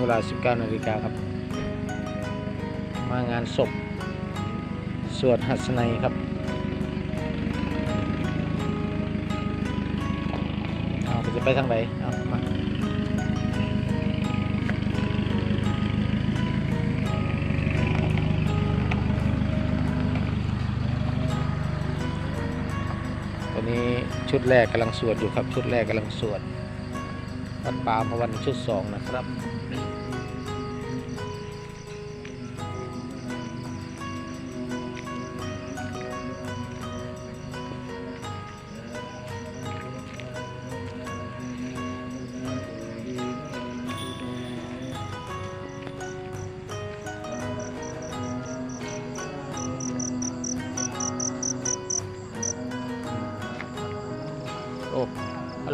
เวลา 19นาฬิกาครับ มางานศพ สวดหัสนัยครับเอาไปจะไปทางไหนเอามาตอนนี้ชุดแรกกำลังสวดอยู่ครับ ชุดแรกกำลังสวดวัดป่าพระวันชุดสองนะครับ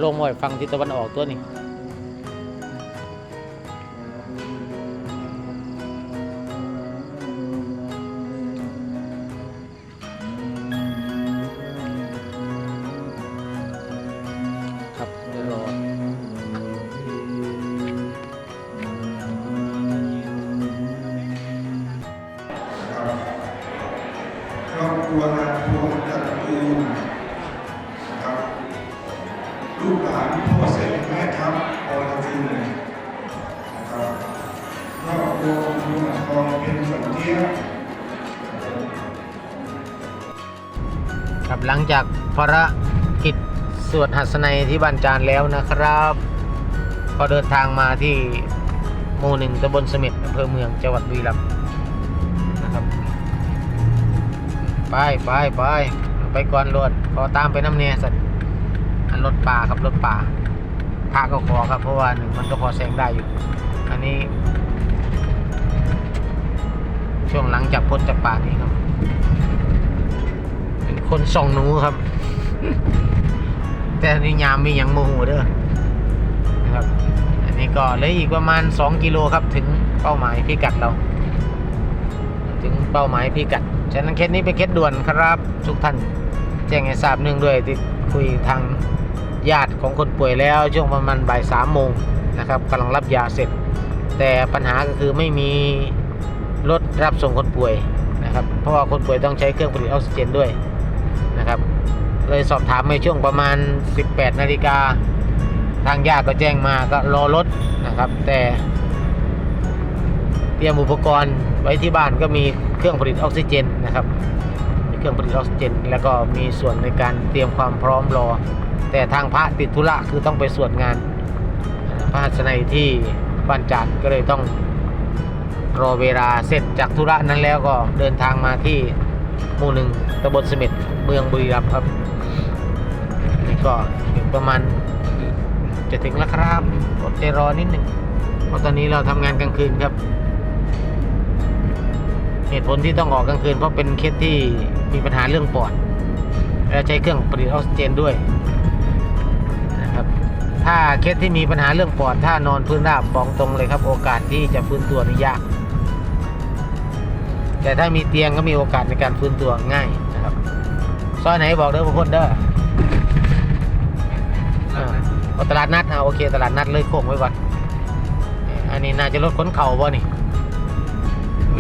ลงมาให้ฟังทิศตะวันออกตัวนี้ครับเดี๋ยวรอครอบครัวนางพวงจันทูลน ลูกหลานพ่อเสด็จแม่ทัพอรชุนนะครับครอบครัวคุณลุงทองเป็นสันเทียครับหลังจากภารกิจสวดหัสนัยที่บ้านจานแล้วนะครับ ก็เดินทางมาที่หมู่หนึ่งตำบลเสม็ดอำเภอเมืองจังหวัดบุรีรัมย์นะครับไปไปไปไปก่อนรถขอตามไปน้ำเนียสัตว์ รถป่าครับรถป่าพระก็ขอครับ เพราะว่าหนึ่งมันก็พอแซงได้อยู่ อันนี้ ช่วงหลังจากพ้นจากป่านี้ครับ เป็นคนส่องหนูครับ แต่ในยามมีอย่างโมโหเด้อนะครับ อันนี้ก็เหลืออีกประมาณ 2 กิโลครับถึงเป้าหมายพิกัดเรา ถึงเป้าหมายพิกัดฉะนั้นเคสนี้เป็นเคสด่วนครับ ทุกท่านแจ้งให้ทราบเนื่องด้วยที่คุยทาง ญาติของคนป่วยแล้วช่วงประมาณบ่ายสามโมงนะครับกำลังรับยาเสร็จ แต่ปัญหาก็คือไม่มีรถรับส่งคนป่วยนะครับเพราะว่าคนป่วยต้องใช้เครื่องผลิตออกซิเจนด้วยนะครับเลยสอบถามในช่วงประมาณ 18นาฬิกาทางญาติก็แจ้งมาก็รอรถนะครับ แต่เตรียมอุปกรณ์ไว้ที่บ้านก็มีเครื่องผลิตออกซิเจนนะครับมีเครื่องผลิตออกซิเจน แล้วก็มีส่วนในการเตรียมความพร้อมรอ แต่ทางพระติดธุระคือต้องไปสวดงาน พระหัสนัยที่บ้านจานก็เลยต้องรอเวลาเสร็จจากธุระนั้นแล้วก็เดินทางมาที่หมู่หนึ่งตำบลเสม็ดเมืองบุรีรัมย์ครับนี่ก็อประมาณจะถึงแล้วครับอดใจรอนิดหนึ่งเพราะตอนนี้เราทำงานกลางคืนครับ เหตุผลที่ต้องออกกลางคืนเพราะเป็นเคสที่มีปัญหาเรื่องปอดและใช้เครื่องผลิตออกซิเจนด้วยาเคสที่มีปัญหาเรื่องปอดถ้านอนพื้นราบบอกตรงเลยครับ โอกาสที่จะฟื้นตัวนี่ยาก แต่ถ้ามีเตียงก็มีโอกาสในการฟื้นตัวง่ายนะครับซอยไหนบอกเด้อพวกคนเด้อเอาตลาดนัดเอาโอเค ตลาดนัดเลยโค้งไว้ก่อนอันนี้น่าจะรถขนเข่าบ่นี่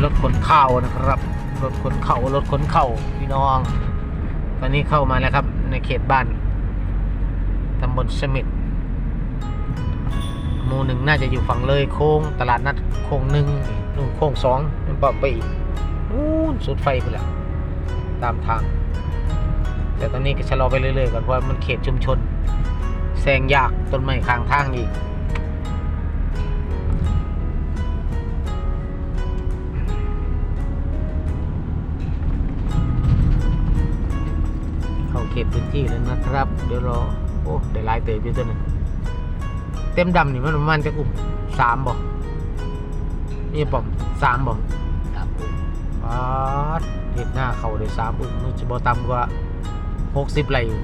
รถขนเข่านะครับ รถขนเข่ารถขนเข่าพี่น้อง ตอนนี้เข้ามาแล้วครับ ในเขตบ้านตำบลสม็ด หมู่หนึ่งน่าจะอยู่ฝั่งเลยโค้งตลาดนัดโค้งหนึ่งนู่นโค้งสองมันปะไปอีกนู่นสุดไฟไปแล้วตามทาง แต่ตอนนี้ก็ชะลอไปเรื่อยๆก่อนเพราะมันเขตชุมชนแซงยากต้นไม้ข้างทางอีกเข้าเขตพื้นที่แล้วนะครับ เดี๋ยวรอ โอ้ ได้ลายเตยอยู่ตัวนึง เต็มดำนี่มันประมาณจะอุ้มสามบ่นี่ป่อมสามบ่สามอุ้มปาดเห็ดหน้าเขาได้สามอุ้มมันจะบ่ต่ำกว่าหกสิบไหลอยู่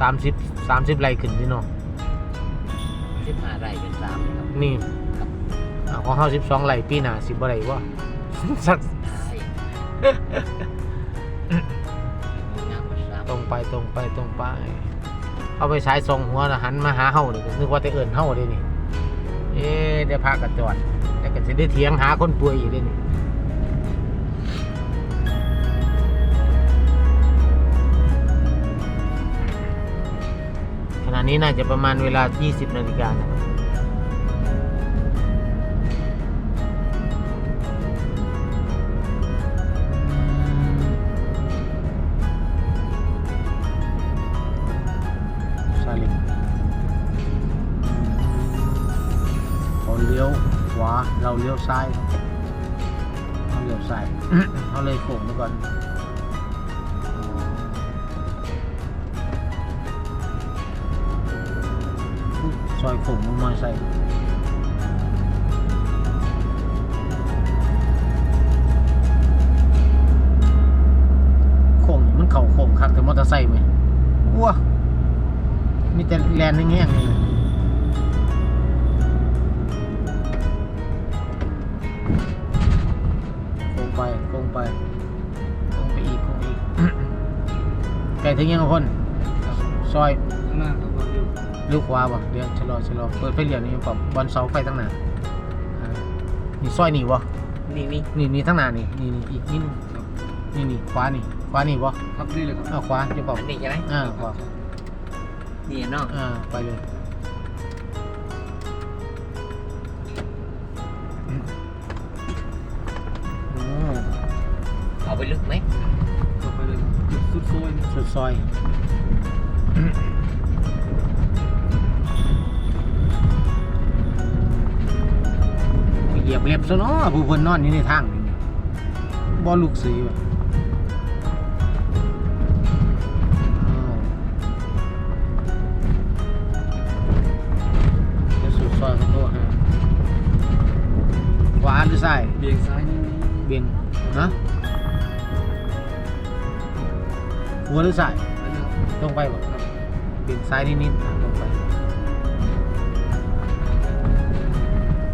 สามสิบสามสิบไร่ขึ้นที่เนาะสิบห้าไร่เป็นสามครับนี่ครับอ่าของเฮาสิบสองไร่ปีหน้าสิบไร่วะสักใช่งามกว่าสามตรงไปตรงไปตรงไป เอาไปใช้ทรงหัวหันมาหาเฮานี่นึกว่าแต่เอิญเฮาเลยนี่ เอ๊ะเดี๋ยวพากระจอดแล้วก็จะได้เถียงหาคนป่วยอยู่ด้วยนี่ขณะนี้น่าจะประมาณเวลา 20 นาฬิกานะครับ เลี้ยวซ้ายเขาเลี้ยวซ้ายเขาเลยโค้งไปก่อนซอยโค้งมันมาใส่โค้งมันเข่าโค้งคักแต่มอเตอร์ไซค์ไหมว้ามีแต่แลนแง่งๆนี่ ถึงยังคน ซอยข้างหน้าก็เร็วเลี้ยวขวาบ่เดี๋ยวชะลอชะลอเปิดไฟเลี้ยวนี่ปรับบอลเสาไฟตั้งหน้าอ่านี่ซอยนี่บ่นี่นี่นี่นี่ทั้งหน้านี่นี่นี่อีกนิดนึงนี่นี่ขวานี่ขวานี่บ่ครับนี่เลยครับอ้าวขวาจะบอกอันนี้ใช่ไหมอ่าขวานี่เนาะอ่าไปเลย ซอย เหยียบเล็บซะเนาะผู้คนนอนอยู่ในทางนี่บ่ลูกสีว่ะอ้าวเดี๋ยวสุดซอยเขาโทรหาขวาหรือซ้าย เบี่ยงซ้ายนิดนึงเบี่ยงฮะ หัวหรือซ้ายแล้วเดี๋ยวตรงไปบ่เบี่ยงซ้ายนิดๆอะตรงไป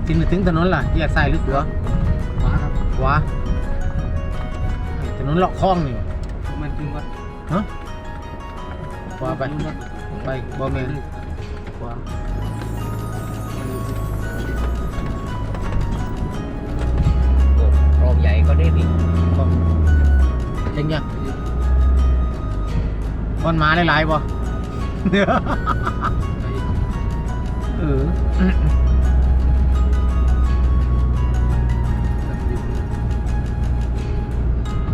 ถึงถึงถนนล่ะแยกซ้ายหรือขวาขวาครับขวาถนนเลาะคลองนี่มันถึงวัดฮะขวาไปถึงวัดไปบ่แม่นเลยขวาโอ้โรงใหญ่ก็ได้ดิคลองเจังยัง บอนหมาหลายๆบ่ไปเออ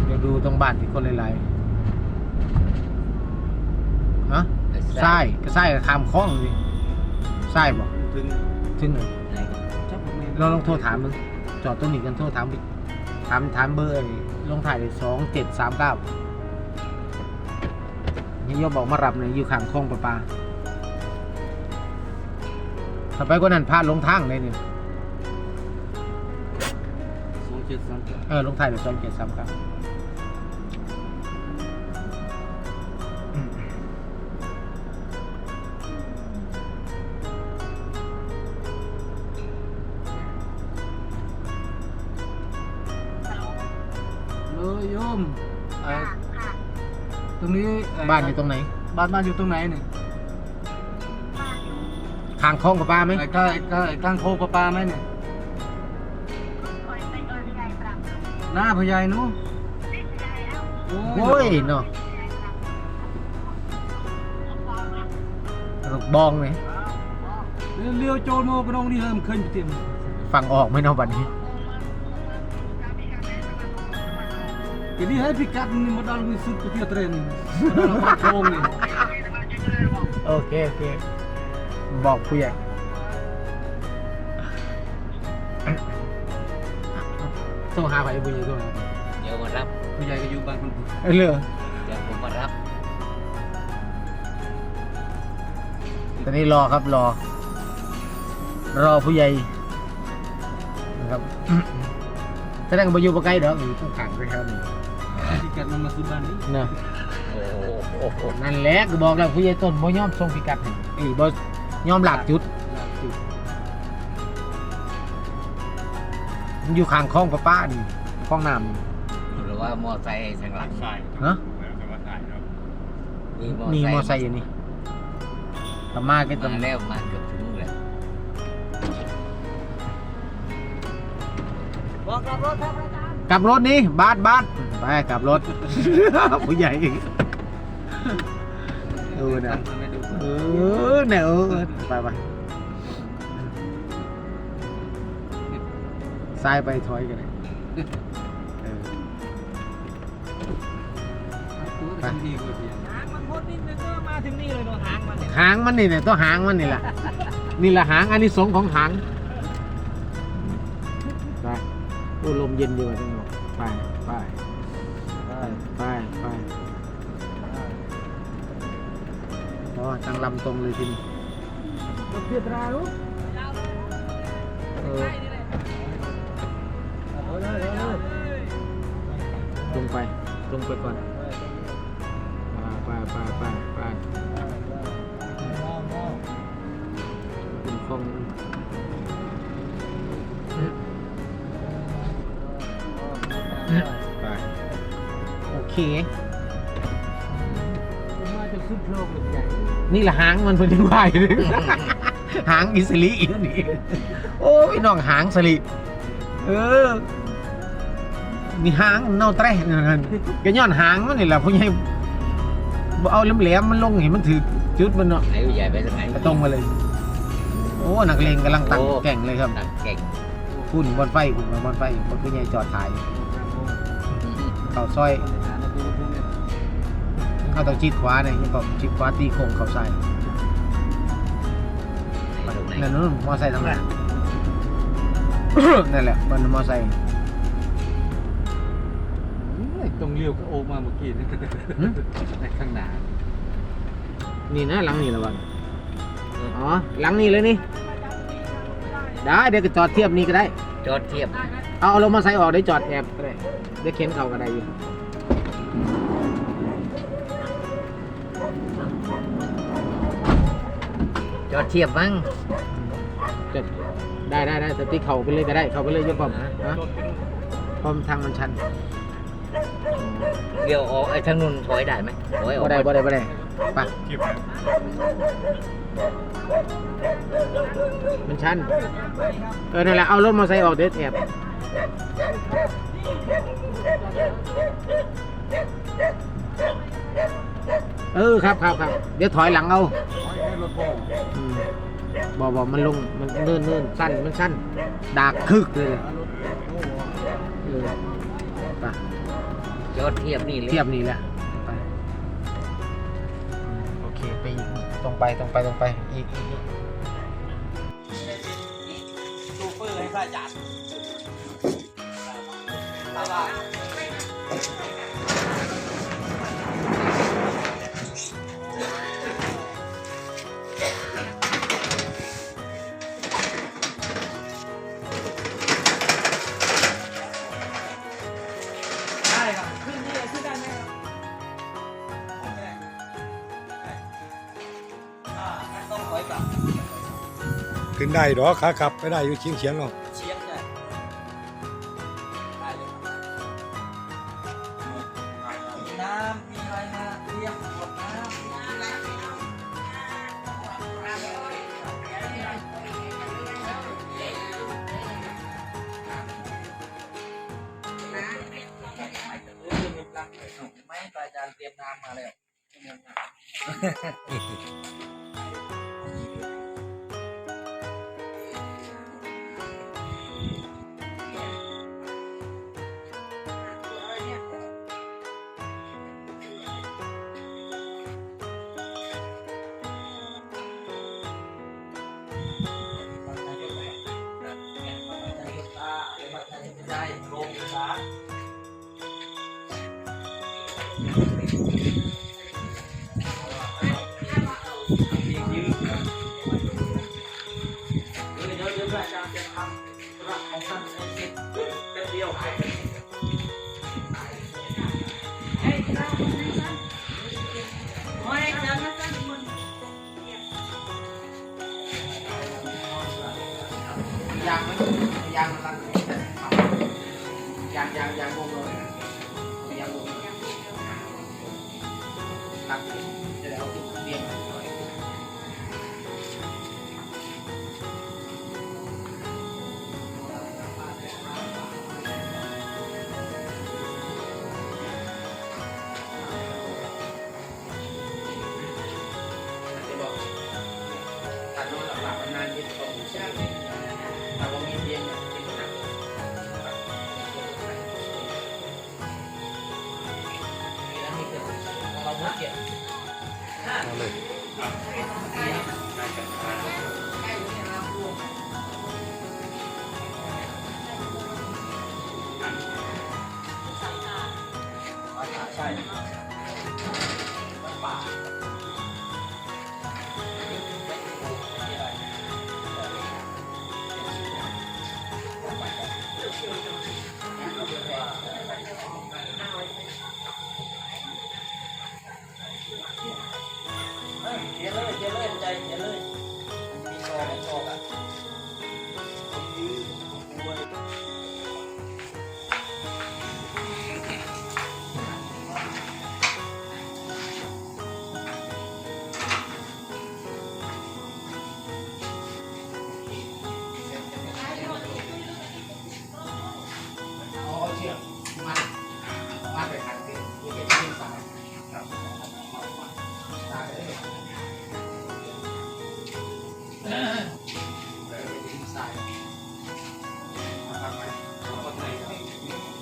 เดี๋ยวดูตรงบ้านที่คนหลายๆฮะซ้ายก็ซ้ายก็ข้ามคลองสิซ้ายบ่ถึงถึงไหนไหนจับผมเองเราลองโทรถามมึงจอดตรงนี้กันโทรถามพี่ถามถามเบอร์ไอ้ลงถ่ายเลยสองเจ็ดสามเก้า นี่ยกบอกมารับเนี่ยอยู่ข้างคลองประปาถ้าไปก็นั่นพลาดลงทางเลยนี่สองเจ็ดสามเก้าเออลงถ่ายเลยสองเจ็ดสามเก้า รงนี้เบ้านอยู่ตรงไหน บ้านบ้านอยู่ตรงไหนเนี่ยข้างคลองประปาไหมไอ้ใกล้ใกล้กลางโคกประปาไหมเนี่ยหน้าพญายนู้นโอ้ยเนาะลูกบองไหมเลี้ยวโจรโมกระนองนี่เฮิมเคยไปเตรียมฟังออกไหมเนาะบัดนี้ ทีนี้ให้พิกัดนี่มาดังมีสุดไปเที่ยวเทรนมาดังมาโค้งนี่โอเคโอเค บอกผู้ใหญ่โทรหาไปผู้ใหญ่โทรหาไปเดี๋ยวมารับผู้ใหญ่ก็อยู่บ้านคนเออเรือเดี๋ยวผมมารับตอนนี้รอครับรอ รอผู้ใหญ่นะครับแสดงว่าอยู่ปะไกลเด้ออยู่ข้างขางไปครับนี่พิ กัดมันมาสุดบ้านนี้เนาะโอ้โหโอ้โหนั่นแหละก็บอกแล้วผู้ใหญ่ต้นบ่ยอมส่งพิกัดให้เอ้ยบ่ยอมหลักจุดมันอยู่ข้างคลองประป้านี่คลองน้ำนี่หรือว่ามอไซค์ทางหลังฮะมีนี่มอไซค์อยู่นี่ประมาก็ต้อมางแล้วมาเกือบถึงเลยบอกกลับรถครับอาจารย์กลับรถนี่บาสบาส ไปกลับรถ ผู้ใหญ่อีกเออนะเออเนี่ยเออไปไปซ้ายไปถอยกันเลยเออตัวจะดีกว่าเดียวหางมันพ้นนิดนึงก็มาถึงนี่เลยเนาะหางมันเนี่ยหางมันนี่เนี่ยตัวหางมันนี่แหละนี่แหละหางอันนี้สงส์ของหางไปโอ้ลมเย็นอยู่จังหวะไปไปไป อ๋อทางลำตรงเลยทีนี้มันเพียตราลูกเออเอาเลยเอาเลยลงไปลงไปก่อนไปไปไปไปคุณคงไปโอเคผ มมาจะขึ้นโลกเลยใหญ่นี่แหละหางมันเป็นยังไงเลยหางอิสลิอีกนี่โอ้ยน้องหางสลิเออมีหางเน่าแตรนั่นก็ย้อนหางมันนี่แหละพวกใหญ่บ่เอาแหลมๆมันลงเห็นมันถือจุดมันเนาะไหนผู้ใหญ่ไปทางไหนก็ตรงมาเลย โอ้นักเลงกำลังตั้งโอ้แก่งเลยครับหนักเก่งพุ่นบนไฟพุ่นบนไฟคนผู้ใหญ่จอดถ่ายเข้าซอย เข้าตรงชิดขวาเนี่ยยังก็ชิดขวาตีโค้งเข้าซ้ายไหนตรงไหนนั่นนู่นมอไซค์ทางนั้นนั่นแหละบนมอไซค์ตรงเลี้ยวก็โอมาเมื่อกี้นี่หึในข้างหน้านี่นะหลังนี่ละวันอ๋อหลังนี่เลยนี่ได้เดี๋ยวก็จอดเทียบนี่ก็ได้ จอดเทียบ เอาเอารถมอไซค์ออกได้จอดแอบก็ได้เดี๋ยวเข็นเขาก็ได้อยู่ อดเทียบมั้งจะได้ได้ได้แต่ตีเข่าไปเลยก็ได้ เข่าไปเลยยกปอมฮะปอมทางมันชันเดี๋ยวออกไอ้ทางนู้นถอยได้ไหมถอยออบ่กได้บ่ได้บ่ได้ไปมันชัน เออนั่นแหละเอารถมอไซค์ออกเดี๋ยวแอบเออครับครับครับเดี๋ยวถอยหลังเอาให้รถพ่ ออืมบอบอมันลงมันเนื่นเนื่นสั้นมันสั้นดากคึกเลยเออไปจอดเทียบนี่เลยเทียบนี่แหละไปโอเคไปอีกตรงไปตรงไปตรงไปอีกอีกอีกซูเปอร์ให้พระอาจารย์ได้ นได้หรอขาขับไปได้อยู่เฉียงเฉียงๆเนาะ ยางมันยางมันรันยางยางยางวงเลยยางวงรักจะได้ หกเจ็ดห้า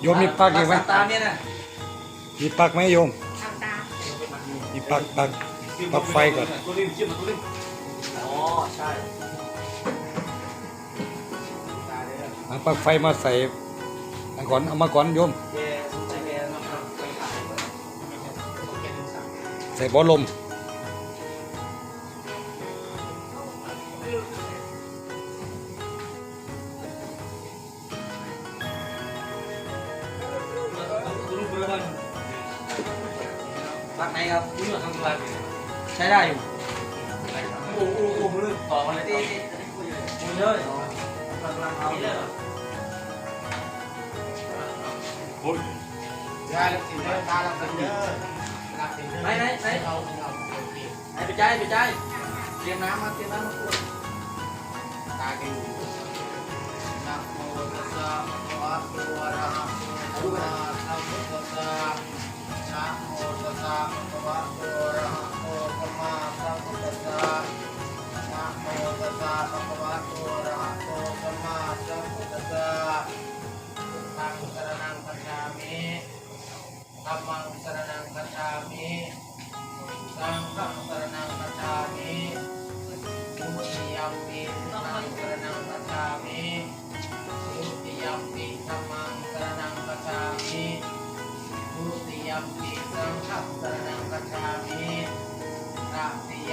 โยมมีปักอีกไหมตามเนี่ยนะมีปักไหมโยมมีปักปักปักไฟก่อนอ๋อใช่เอาปักไฟมาใส่อันก่อนเอามาก่อนโยมใส่บอลลม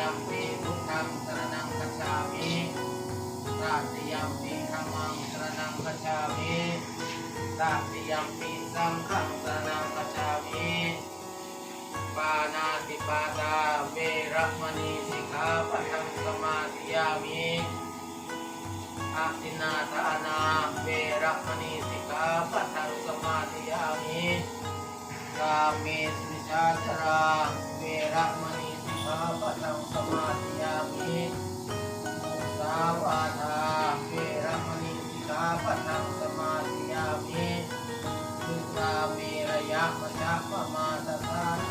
Radiyampi Buddham Saranam Gacchami Radiyampi Dhammam Saranam Gacchami Radiyampi Sangham Saranam Gacchami Panatipata Me Rahmani Sikha Paham Samadhiyami Atinata Ana Me Rahmani Sikha Paham Samadhiyami Kami Swisatara Me Rahmani าปนังสมาธิยามิมุสาวาทาเวรมณีสิกขาปนังสมาธิยามิทุตาเมระยะมยะปมาตตา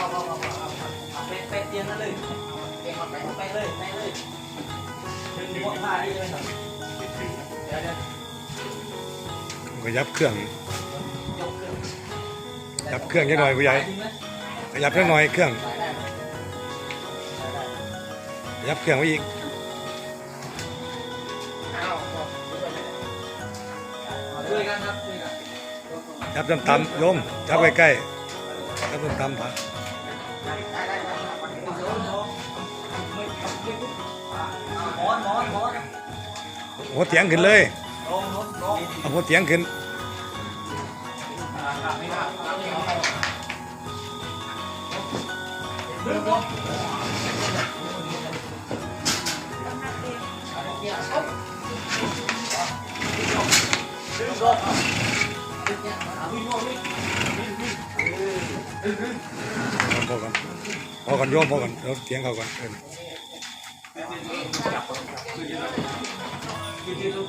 ไปใส่เตียงยาเข้าเข้าเข้าเอาเป็ดเป็ดเตียงนั่นเลยเตียงมาไปไปเลยไปเลยดึงหัวผ้าดีเลยหน่อยเดี๋ยวเดี๋ยวก็ยับเครื่อง ยับเครื่องนิดหน่อยผู้ใหญ่ขยับเครื่องหน่อยเครื่องยับเครื่องไว้อีกยับช่วยกันยับต่ำๆโยมยับใกล้ๆยับต่ำๆผ่า หมอนหมอนหมอนหัวเตียงขึ้นเลยลงลงลงเอาหัวเตียงขึ้น พอก่อนพอก่อนโยมพอก่อนเดี๋ยวเตียงเขาก่อนเออ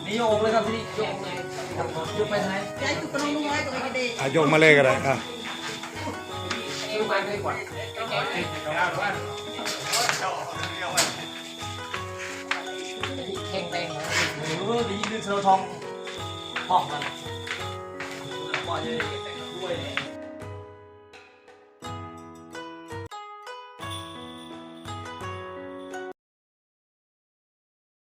นี่โยกเลยครับที่นี่โยกเลยโยกไปไหน Jadi tu kalau nunggu itu lagi deh. อะโยกมาเลยก็ได้อะโยกไปเลยก่อนแข็งแรงเออดีดึงเสือทองหอมมัน ปล่อยเลยด้วย